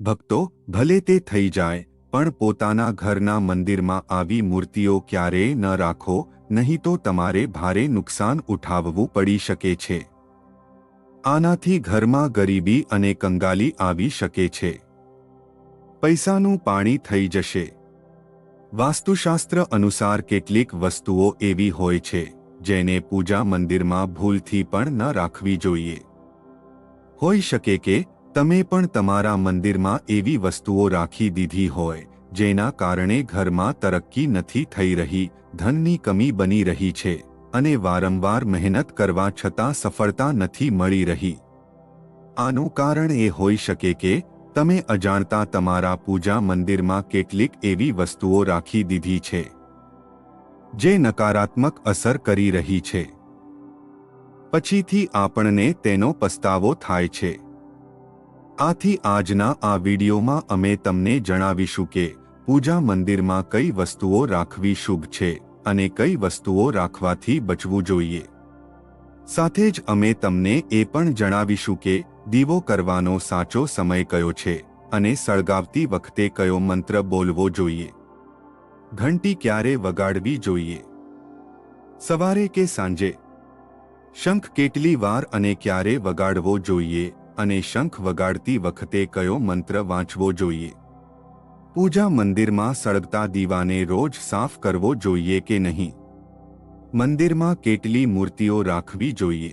ભક્તો, ભલે તે થઈ જાય, પણ પોતાના ઘરના મંદિરમાં આવી મૂર્તિઓ ક્યારેય ન રાખો, નહીં તો તમારે ભારે નુકસાન ઉઠાવવું પડી શકે છે. આનાથી ઘરમાં ગરીબી અને કંગાલી આવી શકે છે. પૈસાનું પાણી થઈ જશે. વાસ્તુશાસ્ત્ર અનુસાર કેટલીક વસ્તુઓ એવી હોય છે, જેને પૂજા મંદિરમાં ભૂલથી પણ ન રાખવી જોઈએ. હોઈ શકે કે તમે પણ તમારા મંદિરમાં એવી વસ્તુઓ રાખી દીધી હોય, જેના કારણે ઘરમાં તરક્કી નથી થઈ રહી, ધનની કમી બની રહી છે, અને વારંવાર મહેનત કરવા છતાં સફળતા નથી મળી રહી. આનું કારણ એ હોઈ શકે કે, તમે અજાણતા તમારા પૂજા મંદિરમાં કેટલીક એવી વસ્તુઓ રાખી દીધી છે, જે નકારાત્મક અસર કરી રહી છે. પછીથી આપણને તેનો પસ્તાવો થાય છે. આથી આજના આ વિડીયોમાં અમે તમને જણાવીશું કે પૂજા મંદિરમાં કઈ વસ્તુઓ રાખવી શુભ છે અને કઈ વસ્તુઓ રાખવાથી બચવું જોઈએ. સાથે જ અમે તમને એ પણ જણાવીશું કે દીવો કરવાનો સાચો સમય કયો છે અને સળગાવતી વખતે કયો મંત્ર બોલવો જોઈએ. ઘંટી ક્યારે વગાડવી જોઈએ? સવારે કે સાંજે? શંખ કેટલી વાર અને ક્યારે વગાડવો જોઈએ? અને શંખ વગાડતી વખતે કયો મંત્ર વાંચવો જોઈએ? પૂજા મંદિરમાં સળગતા દીવાને રોજ સાફ કરવો જોઈએ કે નહીં? મંદિરમાં કેટલી મૂર્તિઓ રાખવી જોઈએ?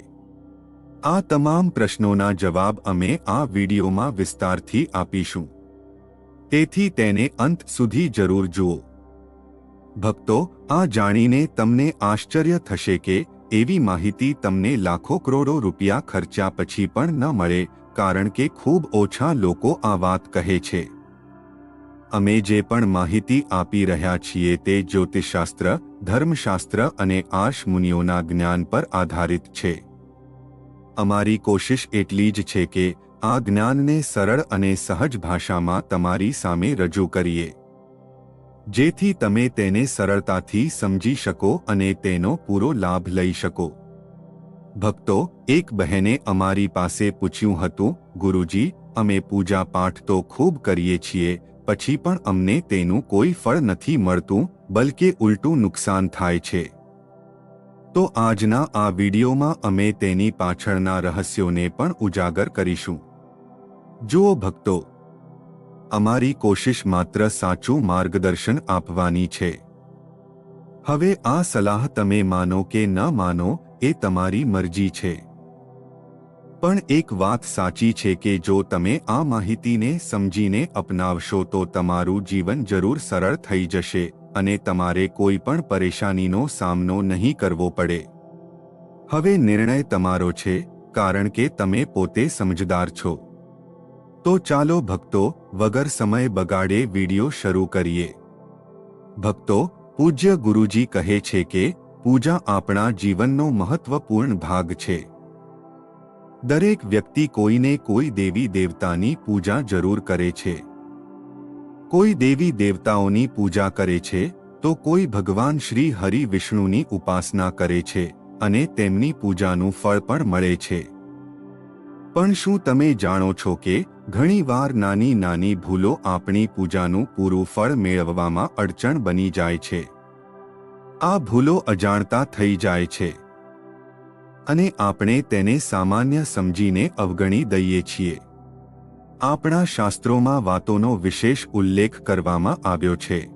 આ તમામ પ્રશ્નોના જવાબ અમે આ વિડીયોમાં વિસ્તારથી આપીશું. તેથી તેને અંત સુધી જરૂર જુઓ. ભક્તો, આ જાણીને તમને આશ્ચર્ય થશે કે એવી માહિતી તમને લાખો કરોડો રૂપિયા ખર્ચ્યા પછી પણ ન મળે, કારણ કે ખૂબ ઓછા લોકો આ વાત કહે છે. અમે જે પણ માહિતી આપી રહ્યા છીએ તે જ્યોતિષશાસ્ત્ર, ધર્મશાસ્ત્ર અને આશ મુનિઓના જ્ઞાન પર આધારિત છે. અમારી કોશિશ એટલી જ છે કે આ જ્ઞાનને સરળ અને સહજ ભાષામાં તમારી સામે રજૂ કરીએ. જેથી તમે તેને સરળતાથી સમજી શકો અને તેનો પૂરો લાભ લઈ શકો. ભક્તો, એક બહેને અમારી પાસે પૂછ્યું હતું, ગુરુજી, અમે પૂજા પાઠ તો ખૂબ કરીએ છીએ, પછી પણ અમને તેનું કોઈ ફળ નથી મળતું, બલકે ઉલટું નુકસાન થાય છે. તો આજના આ વિડીયોમાં અમે તેની પાછળના રહસ્યોને પણ ઉજાગર કરીશું. જુઓ ભક્તો અમારી કોશિશ માત્ર સાચું માર્ગદર્શન આપવાની છે. હવે આ સલાહ તમે માનો કે ન માનો, એ તમારી મરજી છે. પણ એક વાત સાચી છે કે જો તમે આ માહિતીને સમજીને અપનાવશો તો તમારું જીવન જરૂર સરળ થઈ જશે અને તમારે કોઈ પણ પરેશાનીનો સામનો નહીં કરવો પડે. હવે નિર્ણય તમારો છે, કારણ કે તમે પોતે સમજદાર છો. તો ચાલો ભક્તો વગર સમય બગાડે વિડિયો શરૂ કરીએ. ભક્તો, પૂજ્ય ગુરુજી કહે છે કે, પૂજા આપણા જીવનનો મહત્વપૂર્ણ ભાગ છે. દરેક વ્યક્તિ કોઈને કોઈ દેવી દેવતાની પૂજા જરૂર કરે છે. કોઈ દેવી દેવતાઓની પૂજા કરે છે, તો કોઈ ભગવાન શ્રી હરિ વિષ્ણુની ઉપાસના કરે છે, અને તેમની પૂજાનું ફળ પણ મળે છે. પણ શું તમે જાણો છો કે ઘણીવાર નાની નાની ભૂલો આપણી પૂજાનું પૂરું ફળ મેળવવામાં અડચણ બની જાય છે. આ ભૂલો અજાણતા થઈ જાય છે. અને આપણે તેને સામાન્ય સમજીને અવગણી દઈએ છીએ. આપણા શાસ્ત્રોમાં વાતોનો વિશેષ ઉલ્લેખ કરવામાં આવ્યો છે.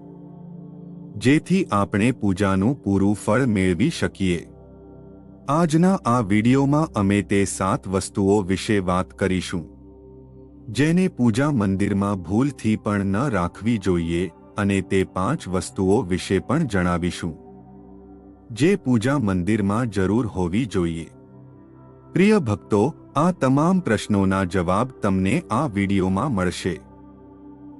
જેથી આપણે પૂજાનું પૂરું ફળ મેળવી શકીએ. આજના આ વિડીયોમાં અમે તે સાત વસ્તુઓ વિશે વાત કરીશું. જેને પૂજા મંદિરમાં ભૂલથી પણ ન રાખવી જોઈએ અને તે પાંચ વસ્તુઓ વિશે પણ જણાવીશું. જે પૂજા મંદિરમાં જરૂર હોવી જોઈએ. પ્રિય ભક્તો, આ તમામ પ્રશ્નોના જવાબ તમને આ વિડીયોમાં મળશે.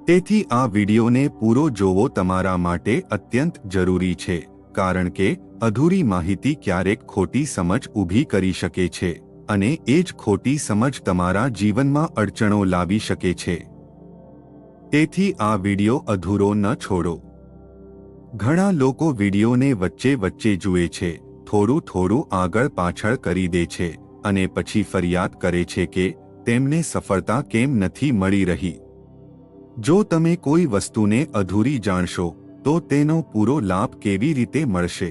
તેથી આ વિડીયોને પૂરો જોવો તમારા માટે અત્યંત જરૂરી છે. કારણ કે, અધૂરી માહિતી ક્યારેક ખોટી સમજ ઊભી કરી શકે છે, અને એ જ ખોટી સમજ તમારા જીવનમાં અડચણો લાવી શકે છે. તેથી આ વીડિયો અધૂરો ન છોડો. ઘણા લોકો વિડીયોને વચ્ચે વચ્ચે જુએ છે, થોડું થોડું આગળ પાછળ કરી દે છે, અને પછી ફરિયાદ કરે છે કે, તેમને સફળતા કેમ નથી મળી રહી? જો તમે કોઈ વસ્તુને અધૂરી જાણશો તો તેનો પૂરો લાભ કેવી રીતે મળશે?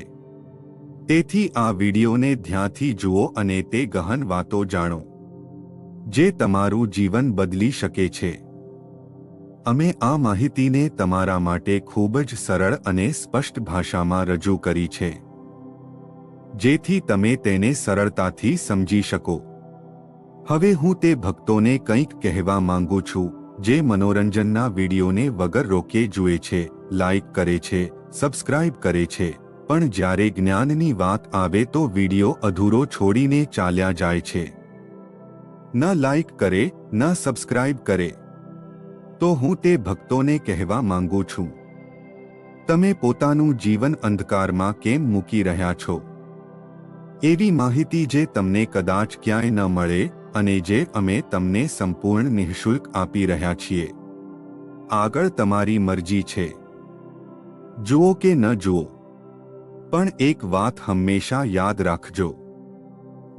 તેથી આ વિડીયોને ધ્યાનથી જુઓ અને તે ગહન વાતો જાણો, જે તમારું જીવન બદલી શકે છે. અમે આ માહિતીને તમારા માટે ખૂબ જ સરળ અને સ્પષ્ટ ભાષામાં રજૂ કરી છે, જેથી તમે તેને સરળતાથી સમજી શકો. હવે હું તે ભક્તોને કંઈક કહેવા માંગુ છું, જે મનોરંજનના વિડીયોને વગર રોકે જુએ છે. લાઈક કરે છે, સબસ્ક્રાઇબ કરે છે. પણ જ્યારે જ્ઞાનની વાત આવે તો વીડિયો અધૂરો છોડીને ચાલ્યા જાય છે. ન લાઇક કરે, ન સબસ્ક્રાઇબ કરે. તો હું તે ભક્તોને કહેવા માંગુ છું. તમે પોતાનું જીવન અંધકારમાં કેમ મૂકી રહ્યા છો? એવી માહિતી જે તમને કદાચ ક્યાંય ન મળે અને જે અમે તમને સંપૂર્ણ નિઃશુલ્ક આપી રહ્યા છીએ. આગળ તમારી મરજી છે. જુઓ કે ન જુઓ. પણ એક વાત હંમેશા યાદ રાખજો.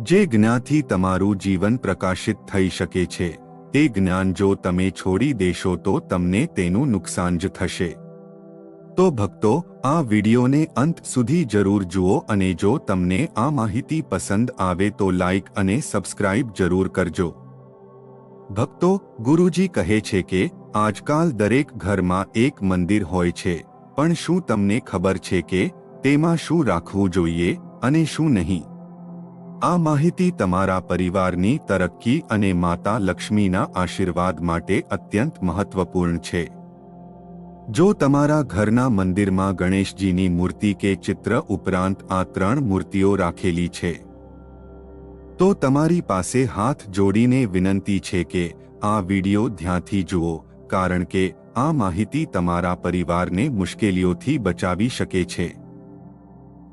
જે જ્ઞાનથી તમારું જીવન પ્રકાશિત થઈ શકે છે, તે જ્ઞાન જો તમે છોડી દેશો તો તમને તેનું નુકસાન જ થશે. તો ભક્તો, આ વિડીયોને અંત સુધી જરૂર જુઓ અને જો તમને આ માહિતી પસંદ આવે તો લાઇક અને સબસ્ક્રાઇબ જરૂર કરજો. ભક્તો, ગુરુજી કહે છે કે આજકાલ દરેક ઘરમાં એક મંદિર હોય છે. પણ શું તમને ખબર છે કે તેમાં શું રાખવું જોઈએ અને શું નહીં? આ માહિતી તમારા પરિવારની તરક્કી અને માતા લક્ષ્મીના આશીર્વાદ માટે અત્યંત મહત્વપૂર્ણ છે. જો તમારા ઘરના મંદિરમાં ગણેશજીની મૂર્તિ કે ચિત્ર ઉપરાંત આ ત્રણ મૂર્તિઓ રાખેલી છે, તો તમારી પાસે હાથ જોડીને વિનંતી છે કે આ વિડિયો ધ્યાનથી જુઓ, કારણ કે આ માહિતી તમારા પરિવારને મુશ્કેલીઓથી બચાવી શકે છે.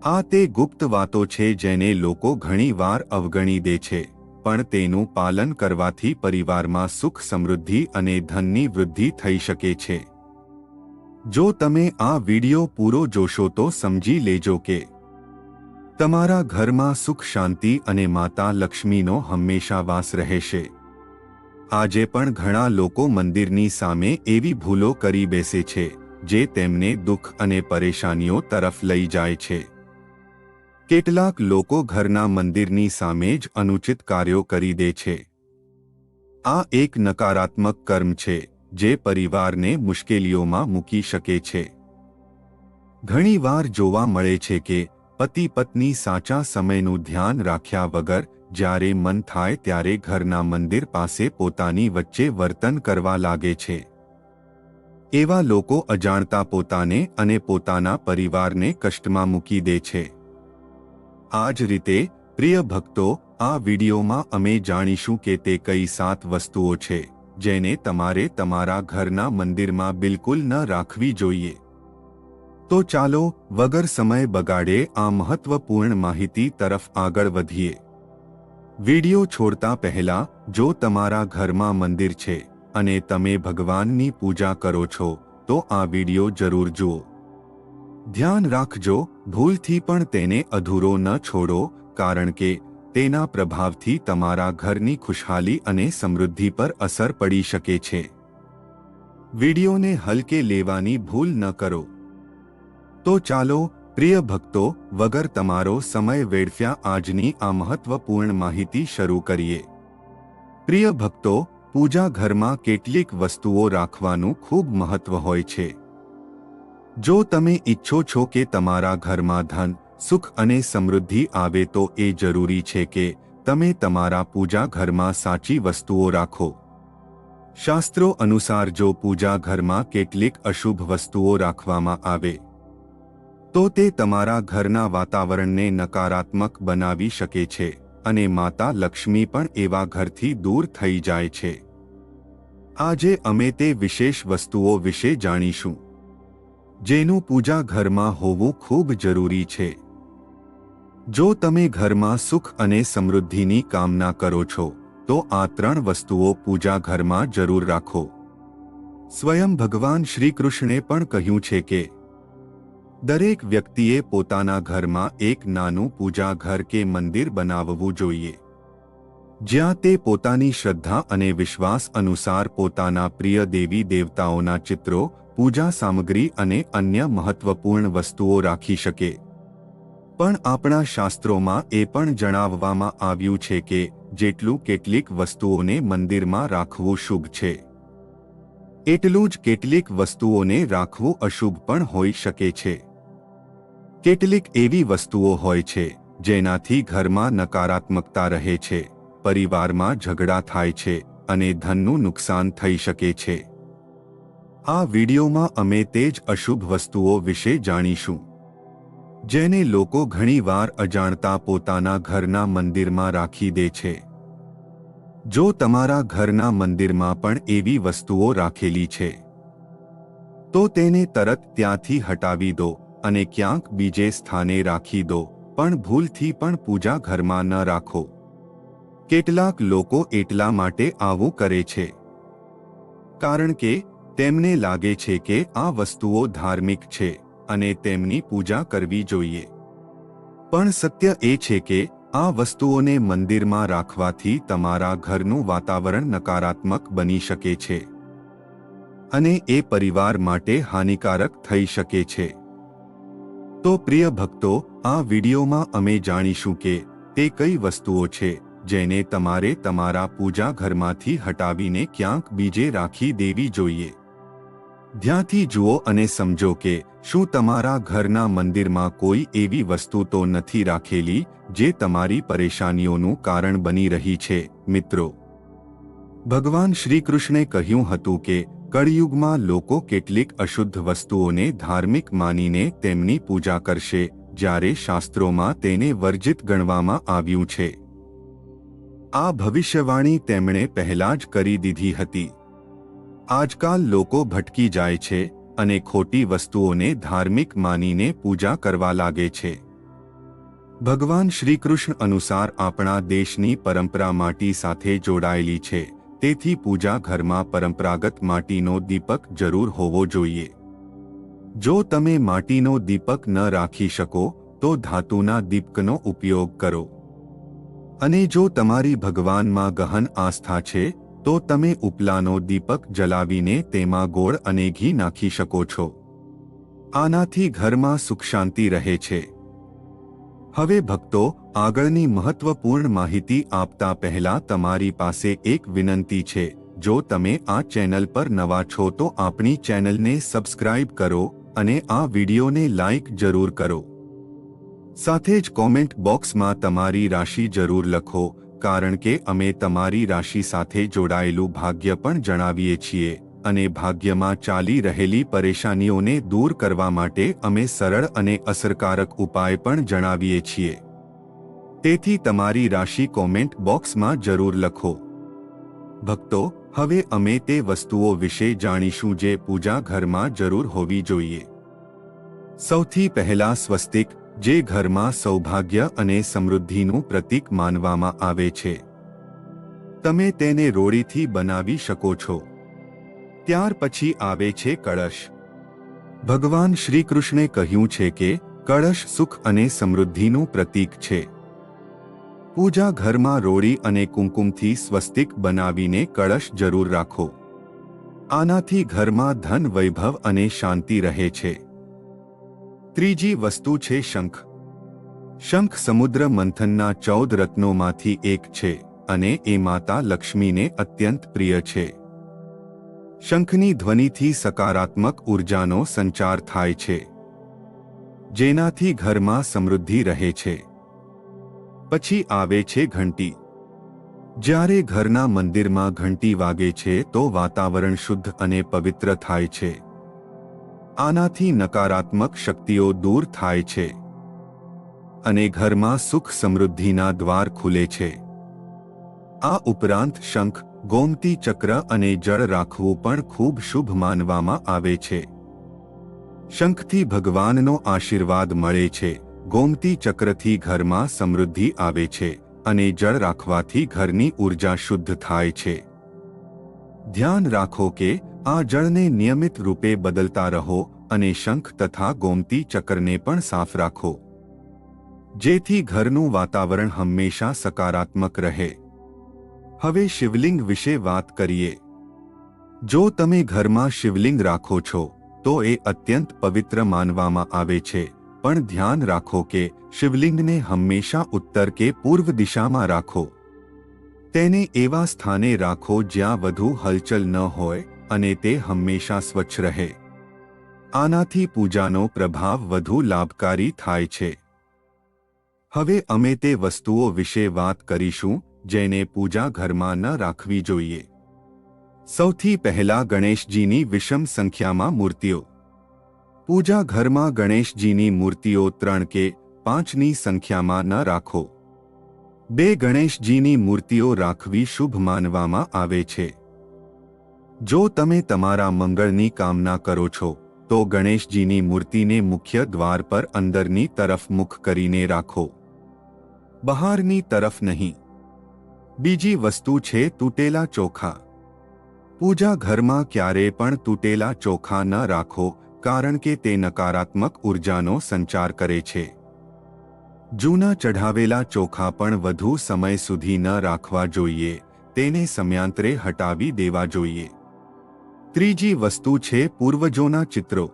આ તે ગુપ્ત વાતો છે જેને લોકો ઘણીવાર અવગણી દે છે, પણ તેનું પાલન કરવાથી પરિવારમાં સુખ સમૃદ્ધિ અને ધનની વૃદ્ધિ થઈ શકે છે. જો તમે આ વિડિયો પૂરો જોશો તો સમજી લેજો કે તમારા ઘરમાં સુખ શાંતિ અને માતા લક્ષ્મીનો હંમેશા વાસ રહેશે. આજે પણ ઘણા લોકો મંદિરની સામે એવી ભૂલો કરી બેસે છે, જે તેમને દુઃખ અને પરેશાનીઓ તરફ લઈ જાય છે. કેટલાક લોકો ઘરના મંદિરની સામે જ અનુચિત કાર્યો કરી દે છે. આ એક નકારાત્મક કર્મ છે, જે પરિવારને મુશ્કેલીઓમાં મૂકી શકે છે. ઘણીવાર જોવા મળે છે કે પતિ પત્ની સાચા સમયનું ધ્યાન રાખ્યા વગર જ્યારે મન થાય ત્યારે ઘરના મંદિર પાસે પોતાની વચ્ચે વર્તન કરવા લાગે છે. એવા લોકો અજાણતા પોતાને અને પોતાના પરિવારને કષ્ટમાં મૂકી દે છે. આ જ રીતે, પ્રિય ભક્તો, આ વિડીયોમાં અમે જાણીશું કે તે કઈ સાત વસ્તુઓ છે, જેને તમારે તમારા ઘરના મંદિરમાં બિલકુલ ન રાખવી જોઈએ. તો ચાલો વગર સમય બગાડે આ મહત્વપૂર્ણ માહિતી તરફ આગળ વધીએ. વિડિયો છોડતા પહેલા, જો તમારા ઘરમાં મંદિર છે અને તમે ભગવાનની પૂજા કરો છો, તો આ વિડિયો જરૂર જુઓ. ધ્યાન રાખજો, ભૂલથી પણ તેને અધૂરો ન છોડો, કારણ કે તેના પ્રભાવથી તમારા ઘરની ખુશહાલી અને સમૃદ્ધિ પર અસર પડી શકે છે. વિડીયોને હલકે લેવાની ભૂલ ન કરો. તો ચાલો, પ્રિય ભક્તો, વગર તમારો સમય વેડફ્યા આજની આ મહત્વપૂર્ણ માહિતી શરૂ કરીએ. પ્રિય ભક્તો પૂજા ઘરમાં કેટલીક વસ્તુઓ રાખવાનું ખૂબ મહત્વ હોય છે. જો તમે ઈચ્છો છો કે તમારા ઘરમાં ધન, સુખ અને સમૃદ્ધિ આવે તો એ જરૂરી છે કે તમે તમારા પૂજા ઘરમાં સાચી વસ્તુઓ રાખો. શાસ્ત્રો અનુસાર જો પૂજા ઘરમાં કેટલીક અશુભ વસ્તુઓ રાખવામાં આવે તો તે તમારા ઘરના વાતાવરણને નકારાત્મક બનાવી શકે છે અને માતા લક્ષ્મી પણ એવા ઘરથી દૂર થઈ જાય છે. આજે અમે તે વિશેષ વસ્તુઓ વિશે જાણીશું. જેનું પૂજા ઘરમાં હોવું ખૂબ જરૂરી છે. જો તમે ઘરમાં સુખ અને સમૃદ્ધિની કામના કરો છો, તો આ ત્રણ વસ્તુઓ પૂજા ઘરમાં જરૂર રાખો. સ્વયં ભગવાન શ્રીકૃષ્ણે પણ કહ્યું છે કે દરેક વ્યક્તિએ પોતાના ઘરમાં એક નાનું પૂજા ઘર કે મંદિર બનાવવું જોઈએ. જ્યાં તે પોતાની શ્રદ્ધા અને વિશ્વાસ અનુસાર પોતાના પ્રિય દેવી દેવતાઓના ચિત્રો, પૂજા સામગ્રી અને અન્ય મહત્વપૂર્ણ વસ્તુઓ રાખી શકે. પણ આપણા શાસ્ત્રોમાં એ પણ જણાવવામાં આવ્યું છે કે, જેટલું કેટલીક વસ્તુઓને મંદિરમાં રાખવું શુભ છે. એટલું જ કેટલીક વસ્તુઓને રાખવું અશુભ પણ હોઈ શકે છે. કેટલીક એવી વસ્તુઓ હોય છે, જેનાથી ઘરમાં નકારાત્મકતા રહે છે, પરિવારમાં ઝઘડા થાય છે અને ધનનું નુકસાન થઈ શકે છે. આ વિડીયોમાં અમે તે જ અશુભ વસ્તુઓ વિશે જાણીશું. જેને લોકો ઘણીવાર અજાણતા પોતાના ઘરના મંદિરમાં રાખી દે છે. જો તમારા ઘરના મંદિરમાં પણ એવી વસ્તુઓ રાખેલી છે, તો તેને તરત ત્યાંથી હટાવી દો. અને ક્યાંક બીજે સ્થાને રાખી દો, પણ ભૂલથી પણ પૂજા ઘરમાં ન રાખો. કેટલાક લોકો એટલા માટે આવું કરે છે. કારણ કે, તેમને લાગે છે કે આ વસ્તુઓ ધાર્મિક છે અને તેમની પૂજા કરવી જોઈએ. પણ સત્ય એ છે કે, આ વસ્તુઓને મંદિરમાં રાખવાથી તમારા ઘરનું વાતાવરણ નકારાત્મક બની શકે છે. અને એ પરિવાર માટે હાનિકારક થઈ શકે છે. તો પ્રિય ભક્તો, આ વિડીયોમાં અમે જાણીશું કે તે કઈ વસ્તુઓ છે, જેને તમારે તમારા પૂજા ઘરમાંથી હટાવીને ક્યાંક બીજે રાખી દેવી જોઈએ. ધ્યાનથી જુઓ અને સમજો કે શું તમારા ઘરના મંદિરમાં કોઈ એવી વસ્તુ તો નથી રાખેલી, જે તમારી પરેશાનીઓનું કારણ બની રહી છે, મિત્રો. ભગવાન શ્રીકૃષ્ણે કહ્યું હતું કે કળિયુગમાં લોકો કેટલીક અશુદ્ધ વસ્તુઓને ધાર્મિક માનીને તેમની પૂજા કરશે, જ્યારે શાસ્ત્રોમાં તેને વર્જિત ગણવામાં આવ્યું છે. આ ભવિષ્યવાણી તેમણે પહેલા જ કરી દીધી હતી. આજકાલ લોકો ભટકી જાય છે અને ખોટી વસ્તુઓને ધાર્મિક માનીને પૂજા કરવા લાગે છે. ભગવાન શ્રીકૃષ્ણ અનુસાર આપણા દેશની પરંપરા માટી સાથે જોડાયેલી છે. તેથી પૂજા ઘરમાં પરંપરાગત માટીનો દીપક જરૂર હોવો જોઈએ. જો તમે માટીનો દીપક ન રાખી શકો, તો ધાતુના દીપકનો ઉપયોગ કરો. અને જો તમારી ભગવાનમાં ગહન આસ્થા છે, તો તમે ઉપલાનો દીપક જલાવીને તેમાં ગોળ અને ઘી નાખી શકો છો. આનાથી ઘરમાં સુખ શાંતિ રહે છે. હવે ભક્તો આગળની મહત્વપૂર્ણ માહિતી આપતા પહેલા તમારી પાસે એક વિનંતી છે. જો તમે આ ચેનલ પર નવા છો તો આપણી ચેનલને સબસ્ક્રાઇબ કરો અને આ વિડીયોને લાઇક જરૂર કરો. સાથે જ કોમેન્ટ બોક્સમાં તમારી રાશિ જરૂર લખો, કારણ કે અમે તમારી રાશિ સાથે જોડાયેલું ભાગ્ય પણ જણાવીએ છીએ અને ભાગ્યમાં ચાલી રહેલી પરેશાનીઓને દૂર કરવા માટે અમે સરળ અને અસરકારક ઉપાય પણ જણાવીએ છીએ. તેથી તમારી રાશિ કોમેન્ટ બોક્સમાં જરૂર લખો. ભક્તો, હવે અમે તે વસ્તુઓ વિશે જાણીશું જે પૂજા ઘરમાં જરૂર હોવી જોઈએ. સૌથી પહેલા સ્વસ્તિક, જે ઘરમાં સૌભાગ્ય અને સમૃદ્ધિનું પ્રતીક માનવામાં આવે છે. તમે તેને રોડીથી બનાવી શકો છો. ત્યાર પછી આવે છે કળશ. ભગવાન શ્રીકૃષ્ણે કહ્યું છે કે, કળશ સુખ અને સમૃદ્ધિનું પ્રતીક છે. પૂજા ઘરમાં રોરી અને કુમકુમથી સ્વસ્તિક બનાવીને કળશ જરૂર રાખો. આનાથી ઘરમાં ધન વૈભવ અને શાંતિ રહે છે. ત્રીજી વસ્તુ છે શંખ. શંખ સમુદ્ર મંથનના ચૌદ રત્નોમાંથી એક છે અને એ માતા લક્ષ્મીને અત્યંત પ્રિય છે. શંખની ધ્વનિથી સકારાત્મક ઉર્જાનો સંચાર થાય છે. જેનાથી ઘરમાં સમૃદ્ધિ રહે છે. પછી આવે છે ઘંટી. જ્યારે ઘરના મંદિરમાં ઘંટી વાગે છે તો વાતાવરણ શુદ્ધ અને પવિત્ર થાય છે. આનાથી નકારાત્મક શક્તિઓ દૂર થાય છે. અને ઘરમાં સુખ સમૃદ્ધિના દ્વાર ખુલે છે. આ ઉપરાંત શંખ, ગોમતી ચક્ર અને જળ રાખવું પણ ખૂબ શુભ માનવામાં આવે છે. શંખથી ભગવાનનો આશીર્વાદ મળે છે. ગોમતી ચક્રથી ઘરમાં સમૃદ્ધિ આવે છે અને જળ રાખવાથી ઘરની ઊર્જા શુદ્ધ થાય છે. ધ્યાન રાખો કે આ જળને નિયમિત રૂપે બદલતા રહો અને શંખ તથા ગોમતી ચક્રને પણ સાફ રાખો. જેથી ઘરનું વાતાવરણ હંમેશા સકારાત્મક રહે. હવે શિવલિંગ વિશે વાત કરીએ. જો તમે ઘરમાં શિવલિંગ રાખો છો, તો એ અત્યંત પવિત્ર માનવામાં આવે છે. પણ ધ્યાન રાખો કે શિવલિંગને હંમેશા ઉત્તર કે પૂર્વ દિશામાં રાખો. તેને એવા સ્થાને રાખો જ્યાં વધુ હલચલ ન હોય અને તે હંમેશા સ્વચ્છ રહે. આનાથી પૂજાનો પ્રભાવ વધુ લાભકારી થાય છે. હવે અમે તે વસ્તુઓ વિશે વાત કરીશું, જેને પૂજા ઘરમાં ન રાખવી જોઈએ. સૌથી પહેલા ગણેશજીની વિષમ સંખ્યામાં મૂર્તિઓ. પૂજા ઘરમાં ગણેશજીની મૂર્તિઓ ત્રણ કે પાંચની સંખ્યામાં ન રાખો. બે ગણેશજીની મૂર્તિઓ રાખવી શુભ માનવામાં આવે છે. જો તમે તમારા મંગળની કામના કરો છો, તો ગણેશજીની મૂર્તિને મુખ્ય દ્વાર પર અંદરની તરફ મુખ કરીને રાખો. બહારની તરફ નહીં. બીજી વસ્તુ છે તૂટેલા ચોખા. પૂજા ઘરમાં ક્યારે પણ તૂટેલા ચોખા ન રાખો કારણ કે તે નકારાત્મક ઉર્જાનો સંચાર કરે છે. જૂના ચઢાવેલા ચોખા પણ વધુ સમય સુધી ન રાખવા જોઈએ, તેને સમયાંતરે હટાવી દેવા જોઈએ. ત્રીજી વસ્તુ છે પૂર્વજોના ચિત્રો.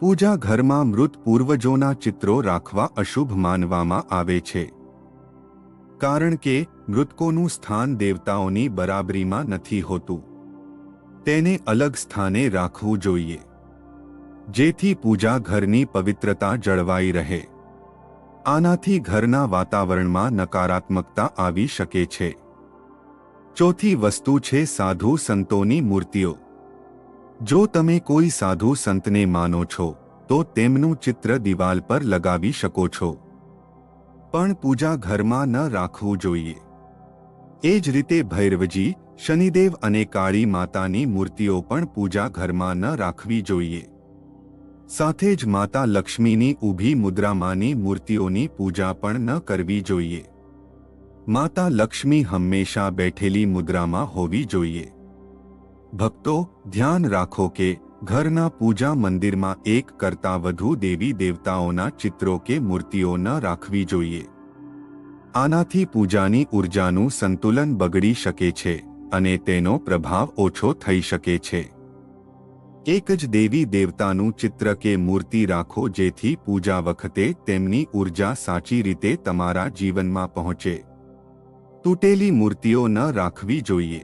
પૂજા ઘરમાં મૃત પૂર્વજોના ચિત્રો રાખવા અશુભ માનવામાં આવે છે. કારણ કે, મૃતકોનું સ્થાન દેવતાઓની બરાબરીમાં નથી હોતું. તેને અલગ સ્થાને રાખવું જોઈએ. જેથી પૂજા ઘરની પવિત્રતા જળવાઈ રહે. આનાથી ઘરના વાતાવરણમાં નકારાત્મકતા આવી શકે છે. ચોથી વસ્તુ છે સાધુ સંતોની મૂર્તિઓ. જો તમે કોઈ સાધુ સંતને માનો છો, તો તેમનું ચિત્ર દિવાલ પર લગાવી શકો છો. પણ પૂજા ઘરમાં ન રાખવું જોઈએ. એ જ રીતે ભૈરવજી, શનિદેવ અને કાળી માતાની મૂર્તિઓ પણ પૂજા ઘરમાં ન રાખવી જોઈએ. સાથે જ માતા લક્ષ્મીની ઊભી મુદ્રામાંની મૂર્તિઓની પૂજા પણ ન કરવી જોઈએ. માતા લક્ષ્મી હંમેશા બેઠેલી મુદ્રામાં હોવી જોઈએ. ભક્તો, ધ્યાન રાખો કે ઘરના પૂજા મંદિરમાં એક કરતાં વધુ દેવી દેવતાઓના ચિત્રો કે મૂર્તિઓ ન રાખવી જોઈએ. આનાથી પૂજાની ઉર્જાનું સંતુલન બગડી શકે છે અને તેનો પ્રભાવ ઓછો થઈ શકે છે. એક જ દેવી દેવતાનું ચિત્ર કે મૂર્તિ રાખો જેથી પૂજા વખતે તેમની ઊર્જા સાચી રીતે તમારા જીવનમાં પહોંચે. તૂટેલી મૂર્તિઓ ન રાખવી જોઈએ.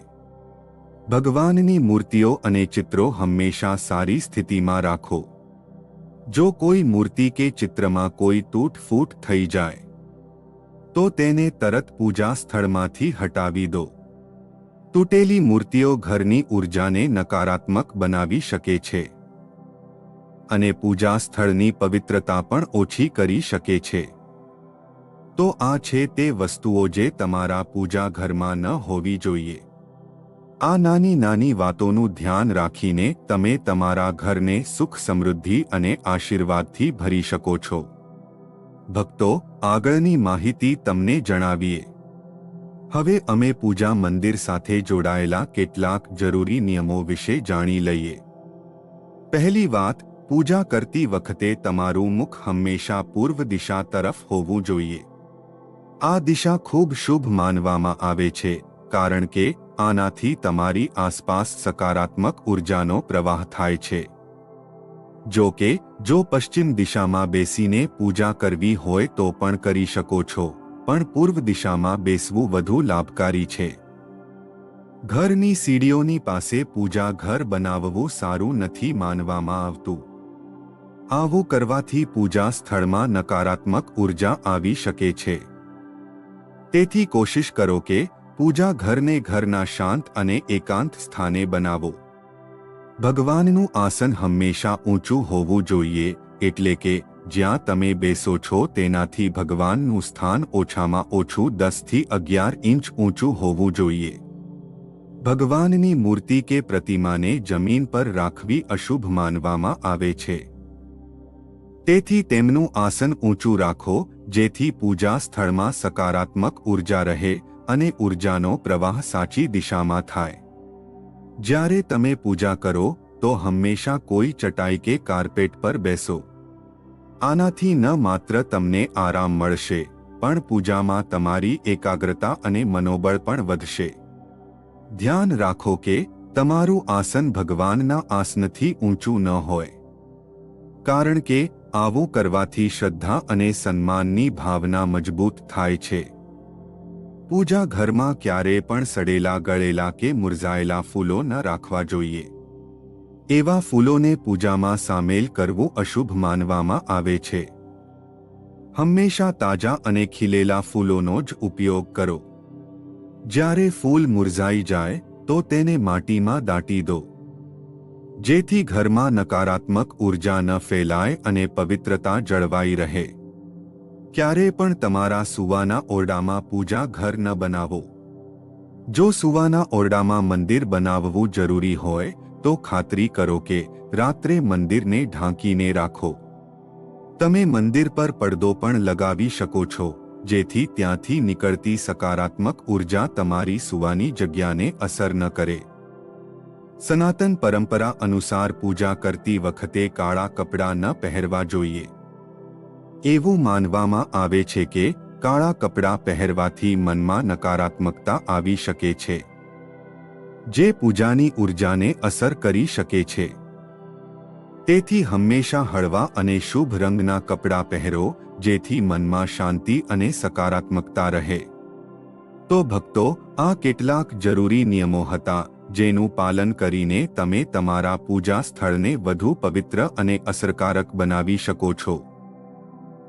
ભગવાનની મૂર્તિઓ અને ચિત્રો હંમેશા સારી સ્થિતિમાં રાખો. જો કોઈ મૂર્તિ કે ચિત્રમાં કોઈ તૂટફૂટ થઈ જાય, તો તેને તરત પૂજા સ્થળમાંથી હટાવી દો. તૂટેલી મૂર્તિઓ ઘરની ઉર્જાને નકારાત્મક બનાવી શકે છે અને પૂજા સ્થળની પવિત્રતા પણ ઓછી કરી શકે છે. તો આ છે તે વસ્તુઓ જે તમારા પૂજા ઘરમાં ન હોવી જોઈએ. આ નાની નાની વાતોનું ધ્યાન રાખીને તમે તમારા ઘરને સુખ સમૃદ્ધિ અને આશીર્વાદથી ભરી શકો છો. ભક્તો, આગળની માહિતી તમને જણાવીએ. હવે અમે પૂજા મંદિર સાથે જોડાયેલા કેટલાક જરૂરી નિયમો વિશે જાણી લઈએ. પહેલી વાત, પૂજા કરતી વખતે તમારું મુખ હંમેશા પૂર્વ દિશા તરફ હોવું જોઈએ. આ દિશા ખૂબ શુભ માનવામાં આવે છે, કારણ કે આનાથી તમારી આસપાસ સકારાત્મક ઉર્જાનો પ્રવાહ થાય છે. જો કે, જો પશ્ચિમ દિશામાં બેસીને પૂજા કરવી હોય તો પણ કરી શકો છો. પણ પૂર્વ દિશામાં બેસવું વધુ લાભકારી છે. ઘરની સીડીઓની પાસે પૂજા ઘર બનાવવું સારું નથી માનવામાં આવતું. આવું કરવાથી પૂજા સ્થળમાં નકારાત્મક ઊર્જા આવી શકે છે. તેથી કોશિશ કરો કે પૂજા ઘરને ઘરના શાંત અને એકાંત સ્થાને બનાવો. ભગવાનનું આસન હંમેશા ઊંચું હોવું જોઈએ, એટલે કે જ્યાં તમે બેસો છો તેનાથી ભગવાનનું સ્થાન ઓછામાં ઓછું દસથી અગિયાર ઇંચ ઊંચું હોવું જોઈએ. ભગવાનની મૂર્તિ કે પ્રતિમાને જમીન પર રાખવી અશુભ માનવામાં આવે છે. તેથી તેમનું આસન ઊંચું રાખો, જેથી પૂજા સ્થળમાં સકારાત્મક ઊર્જા રહે અને ઉર્જાનો પ્રવાહ સાચી દિશામાં થાય. જ્યારે તમે પૂજા કરો, તો હંમેશા કોઈ ચટાઈ કે કાર્પેટ પર બેસો. આનાથી ન માત્ર તમને આરામ મળશે, પણ પૂજામાં તમારી એકાગ્રતા અને મનોબળ પણ વધશે. ધ્યાન રાખો કે, તમારું આસન ભગવાનના આસનથી ઊંચું ન હોય. કારણ કે, આવું કરવાથી શ્રદ્ધા અને સન્માનની ભાવના મજબૂત થાય છે. પૂજા ઘરમાં ક્યારેય પણ સડેલા ગળેલા કે મુરઝાયેલા ફૂલો ન રાખવા જોઈએ. એવા ફૂલોને પૂજામાં સામેલ કરવું અશુભ માનવામાં આવે છે. હંમેશા તાજા અને ખીલેલા ફૂલોનો જ ઉપયોગ કરો. જ્યારે ફૂલ મુરઝાઈ જાય, તો તેને માટીમાં દાટી દો. જેથી ઘરમાં નકારાત્મક ઊર્જા ન ફેલાય અને પવિત્રતા જળવાઈ રહે. ક્યારે પણ તમારા સુવાના ઓરડામાં પૂજા ઘર ન બનાવો. જો સુવાના ઓરડામાં મંદિર બનાવવું જરૂરી હોય તો ખાતરી કરો કે રાત્રે મંદિરને ઢાંકીને રાખો. તમે મંદિર પર પડદો પણ લગાવી શકો છો, જેથી ત્યાંથી નીકળતી સકારાત્મક ઊર્જા તમારી સુવાની જગ્યાને અસર ન કરે. સનાતન પરંપરા અનુસાર પૂજા કરતી વખતે કાળા કપડાં ન પહેરવા જોઈએ. એવું માનવામાં આવે છે કે કાળા કપડાં પહેરવાથી મનમાં નકારાત્મકતા આવી શકે છે. જે પૂજાની ઉર્જાને અસર કરી શકે છે. તેથી હંમેશા હળવા અને શુભ રંગના કપડાં પહેરો, જેથી મનમાં શાંતિ અને સકારાત્મકતા રહે. તો ભક્તો, આ કેટલાક જરૂરી નિયમો હતા, જેનું પાલન કરીને તમે તમારા પૂજા સ્થળને વધુ પવિત્ર અને અસરકારક બનાવી શકો છો.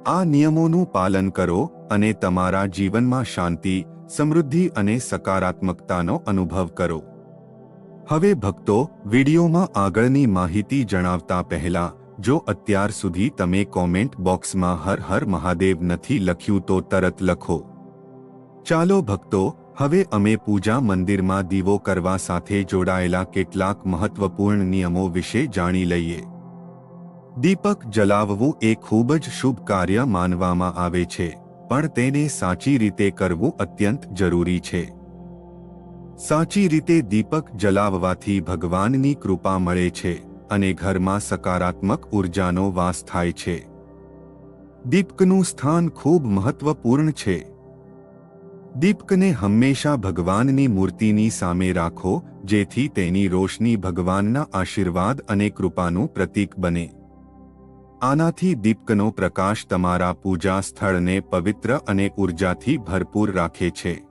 આ નિયમોનું પાલન કરો અને તમારા જીવનમાં શાંતિ, સમૃદ્ધિ અને સકારાત્મકતાનો અનુભવ કરો. હવે ભક્તો, વિડીયોમાં આગળની માહિતી જણાવતા પહેલા, જો અત્યાર સુધી તમે કોમેન્ટ બોક્સમાં હર હર મહાદેવ નથી લખ્યું તો તરત લખો. ચાલો ભક્તો, હવે અમે પૂજા મંદિરમાં દીવો કરવા સાથે જોડાયેલા કેટલાક મહત્વપૂર્ણ નિયમો વિશે જાણી લઈએ. દીપક જલાવવું એ ખૂબ જ શુભ કાર્ય માનવામાં આવે છે, પણ તેને સાચી રીતે કરવું અત્યંત જરૂરી છે. સાચી રીતે દીપક જલાવવાથી ભગવાનની કૃપા મળે છે અને ઘરમાં સકારાત્મક ઉર્જાનો વાસ થાય છે. દીપકનું સ્થાન ખૂબ મહત્વપૂર્ણ છે. દીપકને હંમેશા ભગવાનની મૂર્તિની સામે રાખો, જેથી તેની રોશની ભગવાનના આશીર્વાદ અને કૃપાનું પ્રતીક બને. આનાથી દીપકનો પ્રકાશ તમારા પૂજા સ્થળને પવિત્ર અને ઉર્જાથી ભરપૂર રાખે છે.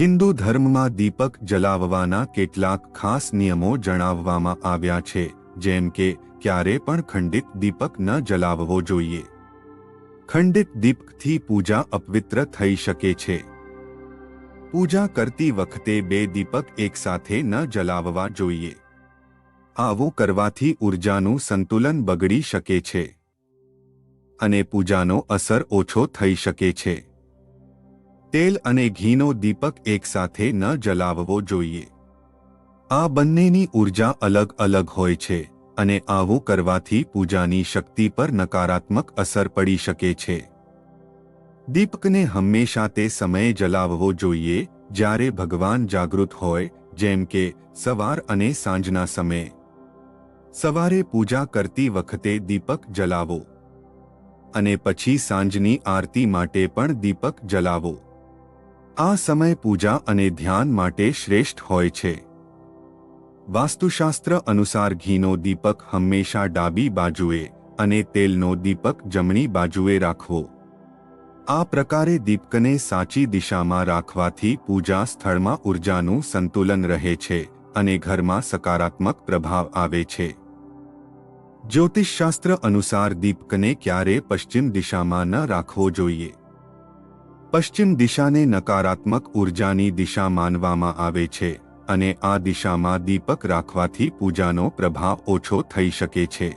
હિન્દુ ધર્મમાં દીપક જલાવવાના કેટલાક ખાસ નિયમો જણાવવામાં આવ્યા છે, જેમ કે, ક્યારે પણ ખંડિત દીપક ન જલાવવો જોઈએ. ખંડિત દીપકથી પૂજા અપવિત્ર થઈ શકે છે. પૂજા કરતી વખતે બે દીપક એકસાથે ન જલાવવા જોઈએ. આવું કરવાથી ઉર્જાનું સંતુલન બગડી શકે છે. અને પૂજાનો અસર ઓછો થઈ શકે છે. તેલ અને ઘીનો દીપક એકસાથે ન જલાવવો જોઈએ. આ બંનેની ઊર્જા અલગ અલગ હોય છે અને આવું કરવાથી પૂજાની શક્તિ પર નકારાત્મક અસર પડી શકે છે. દીપકને હંમેશા તે સમયે જલાવવો જોઈએ જ્યારે ભગવાન જાગૃત હોય, જેમ કે સવાર અને સાંજના સમયે. સવારે પૂજા કરતી વખતે દીપક જલાવો. અને પછી સાંજની આરતી માટે પણ દીપક જલાવો. આ સમય પૂજા અને ધ્યાન માટે શ્રેષ્ઠ હોય છે. વાસ્તુશાસ્ત્ર અનુસાર ઘીનો દીપક હંમેશા ડાબી બાજુએ અને તેલનો દીપક જમણી બાજુએ રાખવો. આ પ્રકારે દીપકને સાચી દિશામાં રાખવાથી પૂજા સ્થળમાં ઉર્જાનું સંતુલન રહે છે અને ઘરમાં સકારાત્મક પ્રભાવ આવે છે. જ્યોતિષશાસ્ત્ર અનુસાર દીપકને ક્યારે પશ્ચિમ દિશામાં ન રાખવો જોઈએ. પશ્ચિમ દિશાને નકારાત્મક ઉર્જાની દિશા માનવામાં આવે છે અને આ દિશામાં દીપક રાખવાથી પૂજાનો પ્રભાવ ઓછો થઈ શકે છે.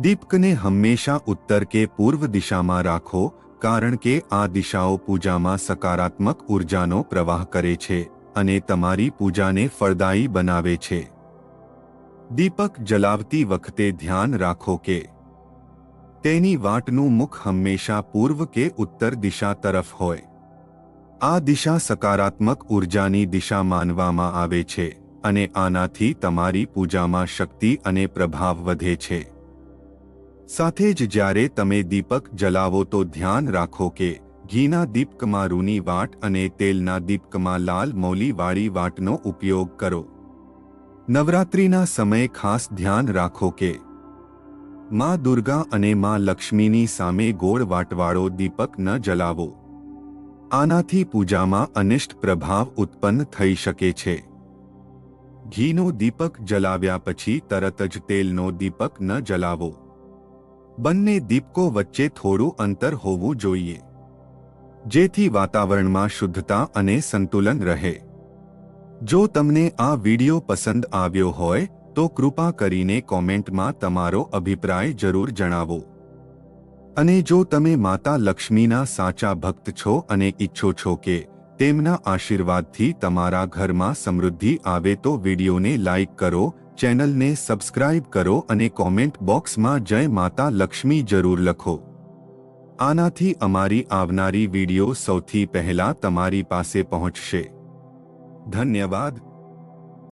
દીપકને હંમેશા ઉત્તર કે પૂર્વ દિશામાં રાખો, કારણ કે આ દિશાઓ પૂજામાં સકારાત્મક ઉર્જાનો પ્રવાહ કરે છે અને તમારી પૂજાને ફળદાયી બનાવે છે. દીપક જલાવતી વખતે ધ્યાન રાખો કે તેની વાટનું મુખ હંમેશા પૂર્વ કે ઉત્તર દિશા તરફ હોય. આ દિશા સકારાત્મક ઉર્જાની દિશા માનવામાં આવે છે અને આનાથી તમારી પૂજામાં શક્તિ અને પ્રભાવ વધે છે. સાથે જ જ્યારે તમે દીપક જલાવો તો ધ્યાન રાખો કે ઘીના દીપકમાં રૂની વાટ અને તેલના દીપકમાં લાલ મૌલીવાળી વાટનો ઉપયોગ કરો. નવરાત્રિના સમયે ખાસ ધ્યાન રાખો કે માં દુર્ગા અને માં લક્ષ્મીની સામે ગોળ વાટવાળો દીપક ન જલાવો. આનાથી પૂજામાં અનિષ્ટ પ્રભાવ ઉત્પન્ન થઈ શકે છે. ઘીનો દીપક જલાવ્યા પછી તરત જ તેલનો દીપક ન જલાવો. બંને દીપકો વચ્ચે થોડું અંતર હોવું જોઈએ. જેથી વાતાવરણમાં શુદ્ધતા અને સંતુલન રહે. જો તમને આ વિડિયો પસંદ આવ્યો હોય તો કૃપા કરીને કોમેન્ટમાં તમારો અભિપ્રાય જરૂર જણાવો. અને જો તમે માતા લક્ષ્મીના સાચા ભક્ત છો અને ઈચ્છો છો કે તેમના આશીર્વાદથી તમારા ઘરમાં સમૃદ્ધિ આવે તો વિડીયોને લાઇક કરો, ચેનલને સબસ્ક્રાઇબ કરો અને કોમેન્ટ બોક્સમાં જય માતા લક્ષ્મી જરૂર લખો. આનાથી અમારી આવનારી વીડિયો સૌથી પહેલા તમારી પાસે પહોંચશે. ધન્યવાદ.